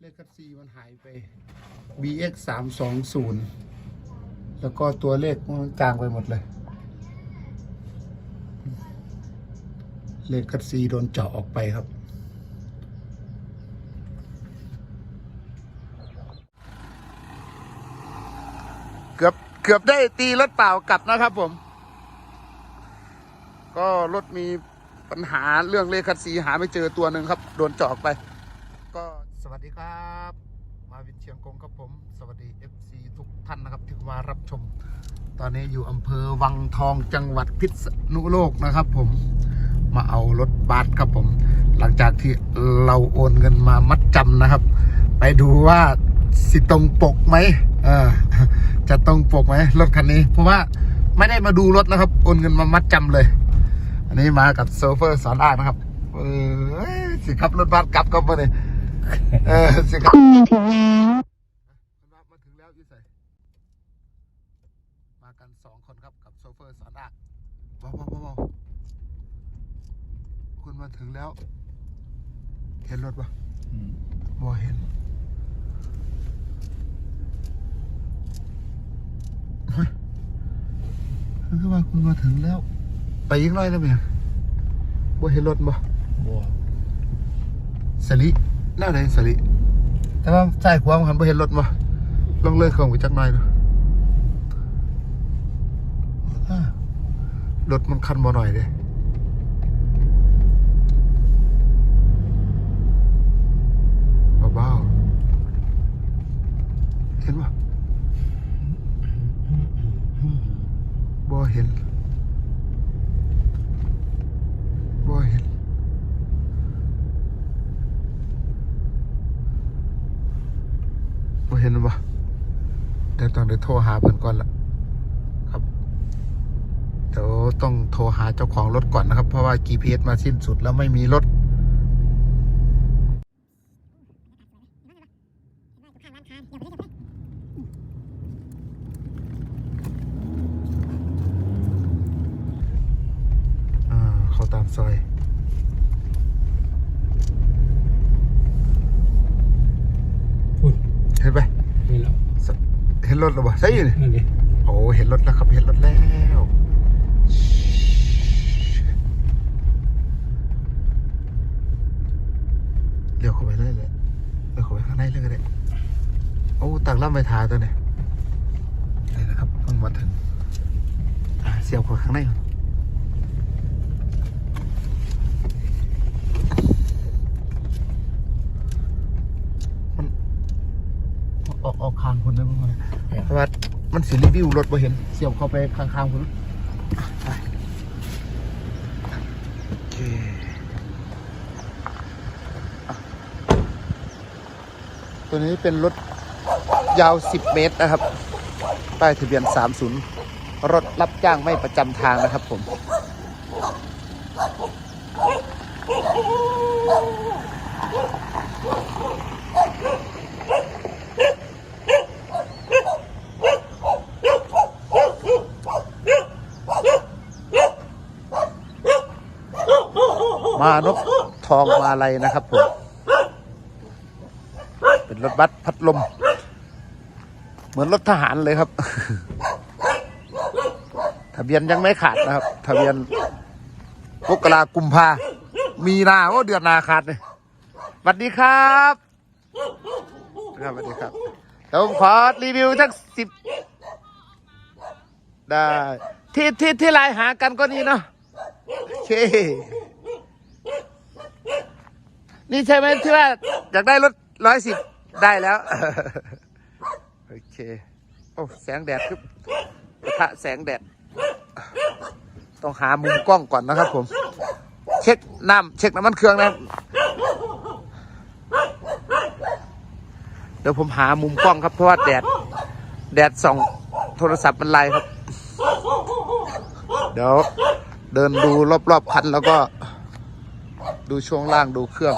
เลขคัดซีมันหายไป BX สามสองศูนย์แล้วก็ตัวเลขมันจางไปหมดเลย เลขคัดซีโดนเจาะออกไปครับ เกือบเกือบได้ตีรถเปล่ากลับนะครับผม ก็รถมีปัญหาเรื่องเลขคัดซีหาไม่เจอตัวหนึ่งครับ โดนเจาะออกไป สวัสดีครับ มาวินเชียงกงครับผม สวัสดี FC ทุกท่านนะครับที่มารับชม ตอนนี้อยู่อำเภอวังทองจังหวัดพิษณุโลกนะครับผมมาเอารถบัสครับผม หลังจากที่เราโอนเงินมามัดจำนะครับ ไปดูว่าสิตรงปกไหมเออจะตรงปกไหมรถคันนี้ เพราะว่าไม่ได้มาดูรถนะครับ โอนเงินมามัดจำเลย อันนี้มากับโซเฟอร์สอนอ้างนะครับเออสิขับรถบัสกลับก็มาเลย เออสิครับคุณมาถึงแล้วมาถึงแล้วยี่ใส่มากันสองคนครับกับโซเฟอร์สอนอ้างเบาเบาเบาเบาคุณมาถึงแล้ว เห็นรถปะบ่เห็นเฮ้ยคือว่าคุณมาถึงแล้ว ไปยิงน้อยแล้วเมียบ่เห็นรถบ่บัวสลิ หน้าไหนสลิแต่ว่าใช่ความคันไปเห็นรถบ่ลองเลื่อนเครื่องไปจักหน่อยดูรถมันคันบ่หน่อยเลยบาๆเห็นบ่บ่เห็นบ่เห็น บ่เห็นบ่เดี๋ยวต้องเดี๋ยว โทรหาเพิ่อนก่อนละครับเดี๋ยวต้องโทรหาเจ้าของรถก่อนนะครับ เพราะว่า GPS มาสิ้นสุดแล้วไม่มีรถอ่าเขาตามซอย พูด เห็นไหม นี่แล้ว สเห็น รถหรือเปล่าใช่อยู่นี่นั่นดิโอ้เห็นรถแล้วครับเห็นรถแล้วเลี้ยวเข้าไปเลยเลยเลี้ยวเข้าไปข้างในเลยก็ได้โอ้ตักล่ำไปทาตัวเนี่ยนี่นะครับเพิ่งมาถึงอ่าเสียบเข้าไปข้างในก่อนมันออกออกคางคนได้บ้างไหม เพราะว่า มันสิรีวิวรถบ่เห็นเสียบเข้าไปข้างๆคุณโอเคตัวนี้เป็นรถยาว 10 เมตรนะครับ ป้ายทะเบียน 30 รถรับจ้างไม่ประจำทางนะครับผมานพทองมาลัยนะครับผมเป็นรถบัสพัดลม เหมือนรถทหารเลยครับ ทะเบียนยังไม่ขาดนะครับ ทะเบียนมกรากุมภามีนาโอ้เดือนนาขาดเลยสวัสดีครับครับสวัสดีครับเดี๋ยวผมขอรีวิวสักสิบได้ที่ที่ที่ไลน์หากันก็นี่เนาะโอเค นี่ใช่ไหมที่ว่าอยากได้รถร้อยสิบได้แล้ว โอเค โอ้แสงแดดคือปะทะแสงแดด ต้องหามุมกล้องก่อนนะครับผม เช็คน้ำเช็คน้ำมันเครื่องนะเดี๋ยวผมหามุมกล้องครับเพราะว่าแดด แดดส่องโทรศัพท์มันไลครับ เดี๋ยวเดินดูรอบๆคันแล้วก็ดูช่วงล่างดูเครื่อง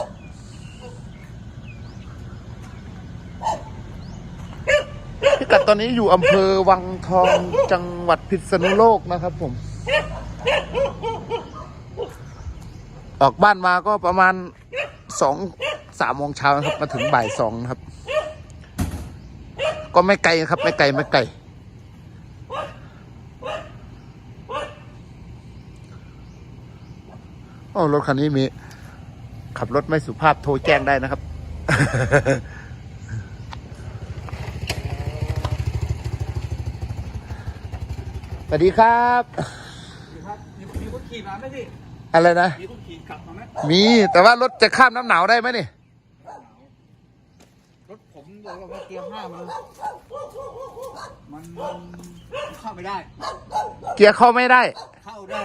กัดตอนนี้อยู่อำเภอวังทองจังหวัดพิษณุโลกนะครับผม ออกบ้านมาก็ประมาณสองสามโมงเช้านะครับ มาถึงบ่ายสองครับ ก็ไม่ไกลครับ ไม่ไกลไม่ไกลโอ้รถคันนี้มี ขับรถไม่สุภาพโทรแจ้งได้นะครับ สวัสดีครับครับมีมีคนขี่มาไหมพี่อะไรนะ มีคนขี่กลับมาไหมมีแต่ว่ารถจะข้ามน้ำหนาวได้ไหมนี่ รถผมบอกว่าเกียร์ห้ามันมันมันเข้าไม่ได้ เกียร์เข้าไม่ได้ เข้าได้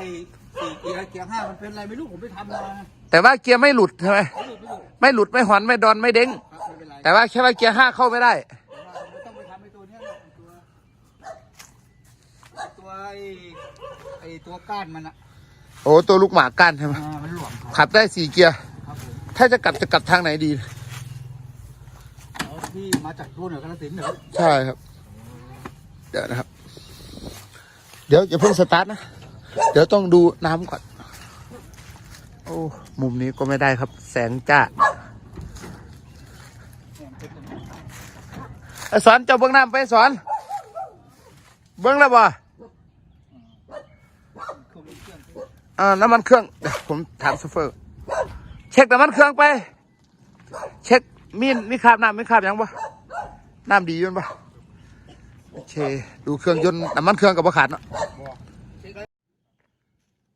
สี่เกียร์เกียร์ห้ามันเป็นอะไรไม่รู้ผมไปทำมาแต่ว่าเกียร์ไม่หลุดใช่ไหมไม่รู้ไม่รู้ไม่หลุดไม่หอนไม่ดอนไม่เด้ง ครับไม่เป็นไรแต่ว่าแค่ว่าเกียร์ห้าเข้าไม่ได้ แต่ว่าผมต้องไปทำไอ้ตัวเนี้ยแหละไอ้ตัว ไอ้ตัวไอ้ไอ้ตัวก้านมันอะโอ้ตัวลูกหมาก้านใช่ไหมอ่ามันหลวมครับขับได้สี่เกียร์ ครับผมถ้าจะกลับจะกลับทางไหนดี แล้วพี่มาจากรุ่นเหนือกาฬสินธุ์เหรอใช่ครับ เดี๋ยวนะครับ เดี๋ยวอย่าเพิ่งสตาร์ทนะ เดี๋ยวต้องดูน้ำก่อน โอ้ มุมนี้ก็ไม่ได้ครับ แสงจ้าไอ้สอนเจ้าเบื้องน้ำไปสอน เบื้องแล้วบ่ อ่าน้ำมันเครื่องเดี๋ยวผมถามซูเฟอร์ เช็คน้ำมันเครื่องไป เช็คมีนมีคราบน้ำมีคราบหยังบ่น้ำดีอยืนบ่โอเค ดูเครื่องยนต์น้ำมันเครื่องกับบ่ขาดเนาะ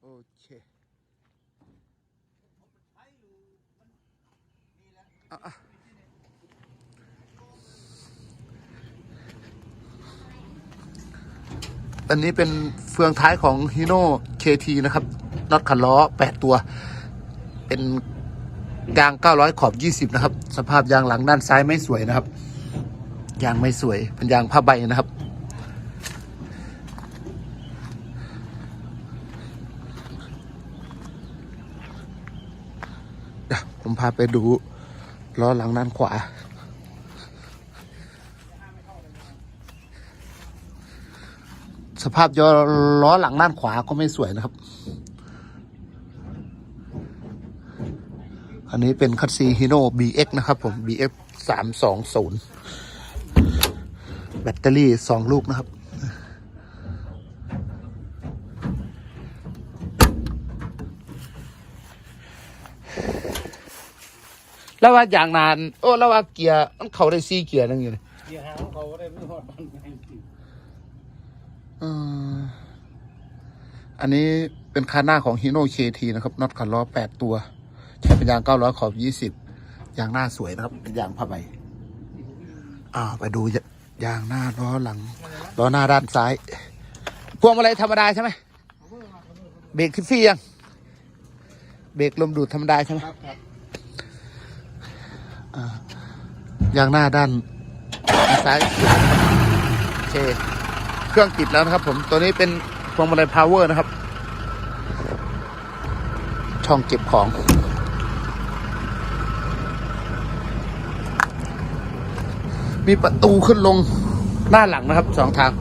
โอเคอะอันนี้เป็นเฟืองท้ายของฮีโน่เคทีนะครับ น็อตขันล้อ8ตัว เป็นยาง900ขอบ20นะครับ สภาพยางหลังด้านซ้ายไม่สวยนะครับ ยางไม่สวยเป็นยางผ้าใบนะครับเดี๋ยวผมพาไปดูล้อหลังด้านขวาสภาพยอล้อหลังด้านขวาก็ไม่สวยนะครับ อันนี้เป็นคัตซีฮิโน่ BX นะครับผม BX สามสองศูนย์แบตเตอรี่สองลูกนะครับ แล้วว่าอย่างนาน โอ้ แล้วว่าเกียร์มันเขาได้ซีเกียร์นั่งอยู่เลยเกียร์ห้าเขาได้ไม่ทอดบ้านแม่งอืมอันนี้เป็นคาหน้าของฮิโน่เคทีนะครับน็อตขันล้อแปดตัว ใช้เป็นยางเก้าร้อยขอบยี่สิบยางหน้าสวยนะครับ เป็นยางผ้าใบอ่าไปดูยางหน้าล้อหลังล้อหน้าด้านซ้ายพวงมาลัยธรรมดาใช่ไหมเบรกทิฟฟี่ยังเบรกลมดูดธรรมดาใช่ไหมยางหน้าด้านซ้ายโอเคเครื่องติดแล้วนะครับ ผมตัวนี้เป็นพวงมาลัยพาวเวอร์นะครับ ช่องเก็บของ มีประตูขึ้นลงหน้าหลังนะครับสองทาง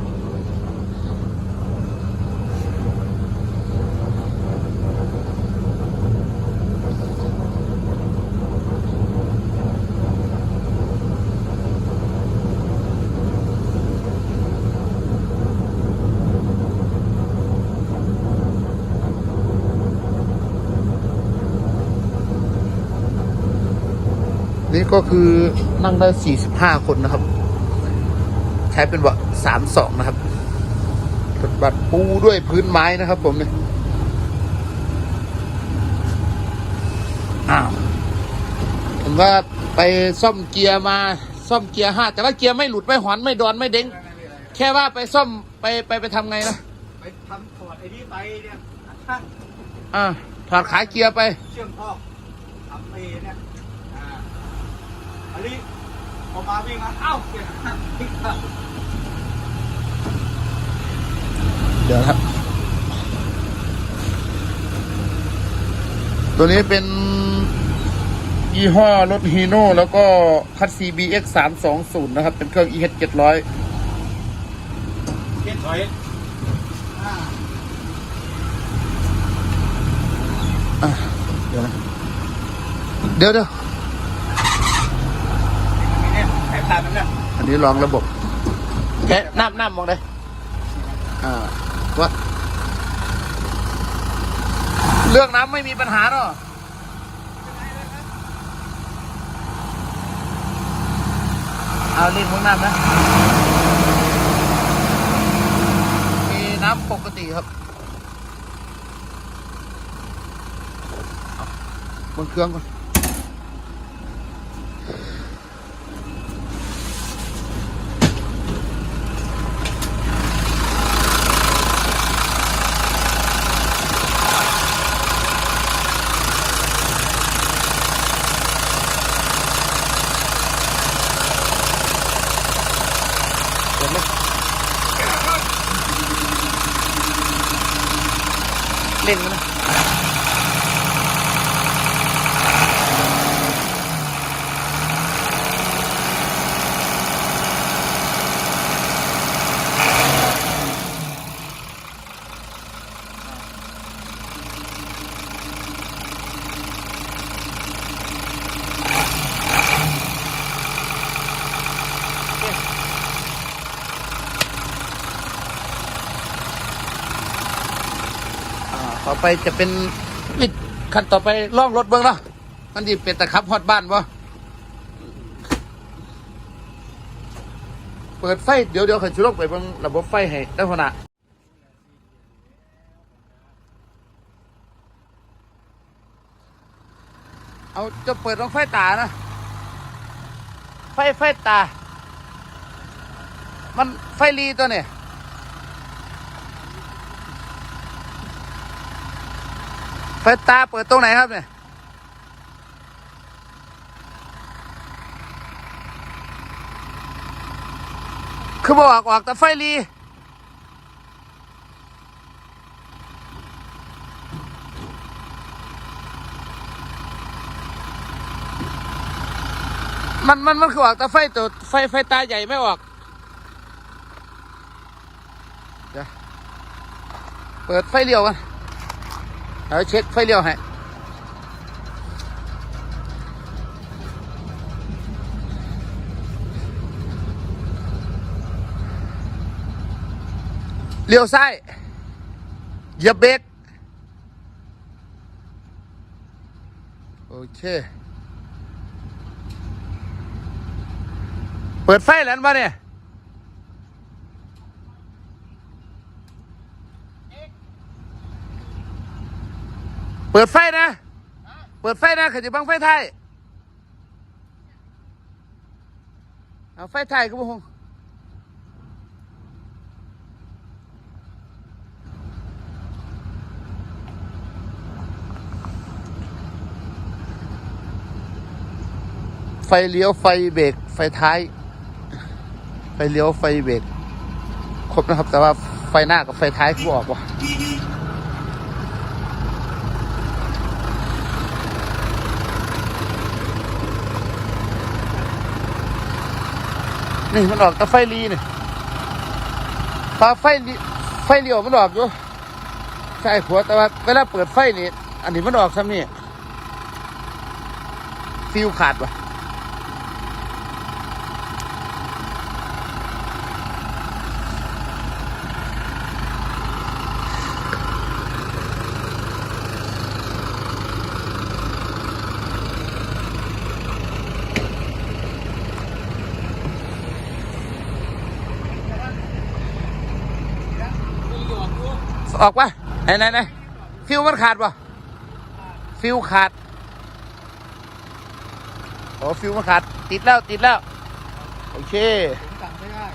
นี่ก็คือ นั่งได้45คนนะครับ ใช้เป็นเบาะ32นะครับเป็นบัตรปูด้วยพื้นไม้นะครับ ผมเนี่ยอ้าวผมว่าไปซ่อมเกียร์มาซ่อมเกียร์ห้าแต่ว่าเกียร์ไม่หลุดไม่หอนไม่ดอนไม่เด้งแค่ว่าไปซ่อมไปไปไปทำไงนะไปทำถอดไอ้นี่ไปเนี่ยช่างอ่าถอดขาเกียร์ไป เชื่อมท่อทำเอเนี่ยอ่าอันนี้ พอมาวิ่งมาเอ้าเกียร์ห้าพลิกครับเดี๋ยวนะครับ ตัวนี้เป็นยี่ห้อรถฮีโน่แล้วก็คัต CBX 320นะครับ เป็นเครื่อง EH 700เกียร์ถอยอ่าอะเดี๋ยวนะเดี๋ยวเดี๋ยว ขาดมันเนี่ยอันนี้ลองระบบแค่น้ำน้ำมองได้อ่าว่าเรื่องน้ำไม่มีปัญหาเนาะเอาเล่นของน้ำนะ มีน้ำปกติครับบนเครื่องก่อน เล่นกันนะ ไปจะเป็นวิดขั้นต่อไปล่องรถเบิ้งเนาะมันดีเป็นตะขับฮอดบ้านบ่เปิดไฟเดี๋ยวเดี๋ยวขันชุลกไปเบิ้งระบบไฟให้ได้พอนะเอาจะเปิดต้องไฟตานะ ไฟไฟตา มันไฟรีตัวเนี่ย ไฟตาเปิดตรงไหนครับเนี่ยคือบอกออกแต่ไฟรีมันมันมันคือออกแต่ไฟตัวไฟไฟตาใหญ่ไม่ออกเดี๋ยวเปิดไฟเลี้ยวกัน เอาเช็คไฟเลี้ยวให้เลี้ยวซ้ายเหยียบเบรกโอเค เปิดไฟแล้วมาเนี่ย เปิดไฟนะ เปิดไฟนะขจิบังไฟไทยเอาไฟไทยก็บ่ฮงไฟเลี้ยวไฟเบรกไฟท้าย ไฟเลี้ยวไฟเบรกครบนะครับ แต่ว่าไฟหน้ากับไฟท้ายคือออกว่ะ นี่มันออกตะไฟลีนี่ตาไฟไฟเลี้ยวมันออกอยู่ใช่หัวแต่ว่าเวลาเปิดไฟนี่ อันนี้มันออกซ้ำนี่ฟิวขาดวะ ออกปะไหนไหนไหนฟิวมันขาดปะฟิวขาดโอ้ฟิวมันขาด ติดแล้วติดแล้ว โอเคผมสั่งไม่ได้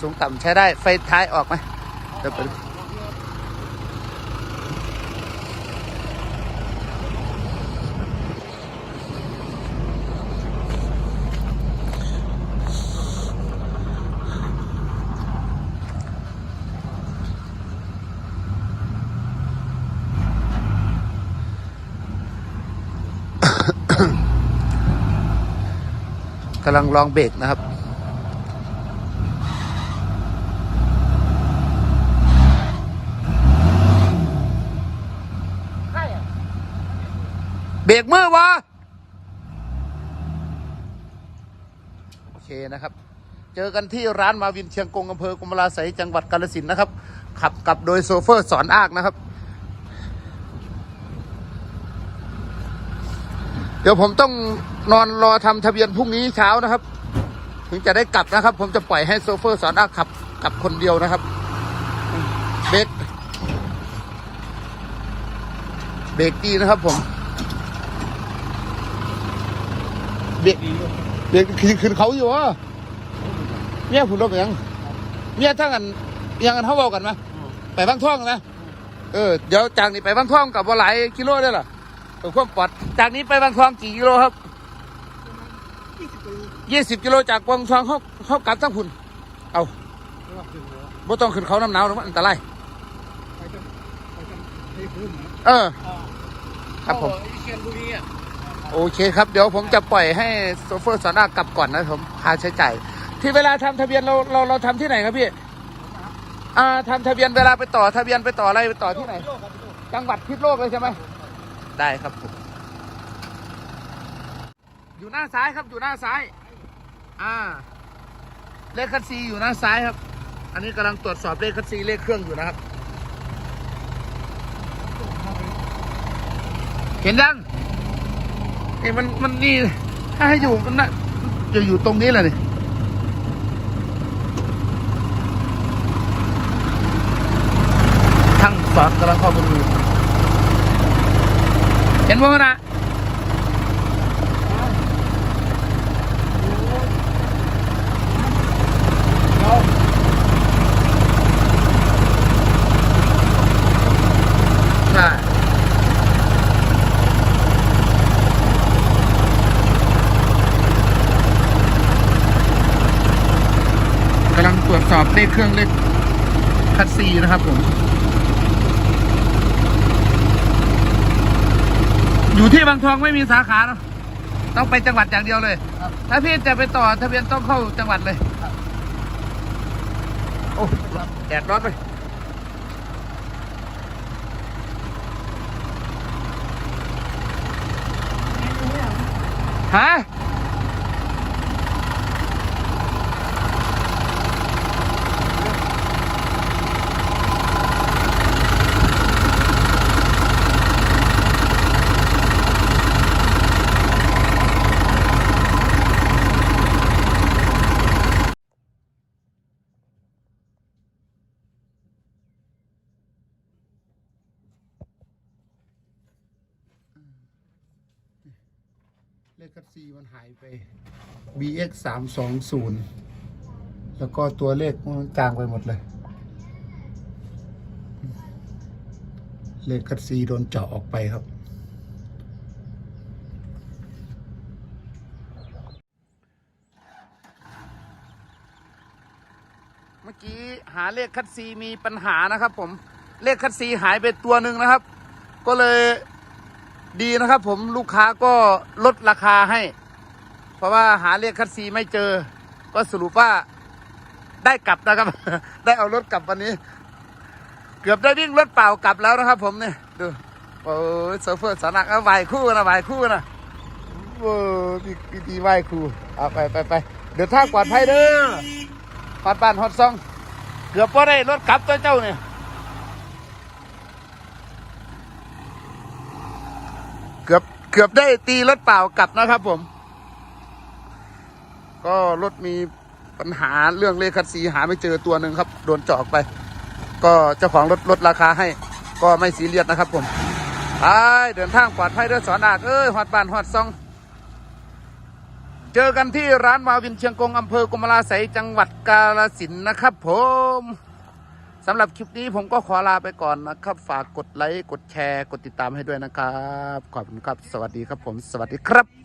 สูงต่ำใช้ได้ ไฟท้ายออกไหมเดี๋ยวไปดู กำลังลองเบรกนะครับ เบรกมือวะโอเคนะครับ เจอกันที่ร้านมาวินเชียงกงอำเภอกรมราไสยจังหวัดกาฬสินธุ์นะครับ ขับกับโดยโซเฟอร์สอนอากนะครับ เดี๋ยวผมต้องนอนรอทำทะเบียนพรุ่งนี้เช้านะครับ ถึงจะได้กลับนะครับ ผมจะปล่อยให้โซเฟอร์สอนอาขับกลับคนเดียวนะครับเบรกเบรกดีนะครับผมเบรกเบรกขึ้นขึ้นเขาอยู่วะเมียผุนรถยังเมียทั้งกันยังกันเขาบอกกันไหมไปบางท่องนะเออเดี๋ยวจากนี้ไปบางท่องกับว่าหลายกิโลได้หรอ เพื่อความปลอดจากนี้ไปบางท่องกี่กิโลครับยี่สิบกิโลจากบางท่องเขาเขากลับทั้งพุ่นเอาบ่ต้องขึ้นเขาน้ำหนาวหรอกมันอันตรายเออ ครับผมเชียงบุรีอะโอเคครับเดี๋ยวผมจะปล่อยให้โซเฟอร์สอนากลับก่อนนะผมค่าใช้จ่ายที่เวลาทำทะเบียนเราเราเราทำที่ไหนครับพี่อ่าทำทะเบียนเวลาไปต่อทะเบียนไปต่ออะไรไปต่อที่ไหน จังหวัดพิษโลกเลยใช่ไหม ได้ครับผมอยู่หน้าซ้ายครับอยู่หน้าซ้าย อ่า เลขคันซีอยู่หน้าซ้ายครับ อันนี้กำลังตรวจสอบเลขคันซีเลขเครื่องอยู่นะครับ เห็นยังเอ้มันมันนี่ถ้าให้อยู่มันน่ะจะอยู่ตรงนี้แหละนี่ช่างสอนกำลังข้ามาดูเห็นบ่นะกำลังตรวจสอบเลขเครื่องเลขคัดซีนะครับผม อยู่ที่บางทองไม่มีสาขาเนอะต้องไปจังหวัดอย่างเดียวเลยถ้าพี่จะไปต่อทะเบียนต้องเข้าจังหวัดเลยโอ้แดดร้อนไป ฮะ เลขคัดซีมันหายไป BX สามสองศูนย์แล้วก็ตัวเลขมันจางไปหมดเลย เลขคัดซีโดนเจาะออกไปครับ เมื่อกี้หาเลขคัดซีมีปัญหานะครับผม เลขคัดซีหายไปตัวหนึ่งนะครับ ก็เลย ดีนะครับ ผมลูกค้าก็ลดราคาให้ เพราะว่าหาเลขคัดซีไม่เจอ ก็สรุปว่าได้กลับนะครับ ได้เอารถกลับวันนี้ เกือบได้วิ่งรถเปล่ากลับแล้วนะครับ ผมเนี่ยดูโอ้ยโซเฟอร์สานักเอาไหวคู่นะไหวคู่นะโอ้ดีดีดีไหวคู่เอาไปไปไปเดี๋ยวท่างปลอดภัยเด้อฮอดบ้านฮอดซอง เกือบพอได้รถกลับตัวเจ้าเนี่ย เกือบเกือบได้ตีรถเปล่ากลับนะครับผม ก็รถมีปัญหาเรื่องเลขคัดสีหาไม่เจอตัวหนึ่งครับ โดนเจาะอกไป ก็เจ้าของรถลดราคาให้ ก็ไม่ซีเรียสนะครับผมไปเดินทางปลอดภัยด้อสอนอากเอ้ยฮอดบานฮอดซอง เจอกันที่ร้านมาวินเชียงกงอำเภอกรมราไสยจังหวัดกาฬสินนะครับผม สำหรับคลิปนี้ผมก็ขอลาไปก่อนนะครับ ฝากกดไลค์ กดแชร์ กดติดตามให้ด้วยนะครับ ขอบคุณครับ สวัสดีครับผม สวัสดีครับ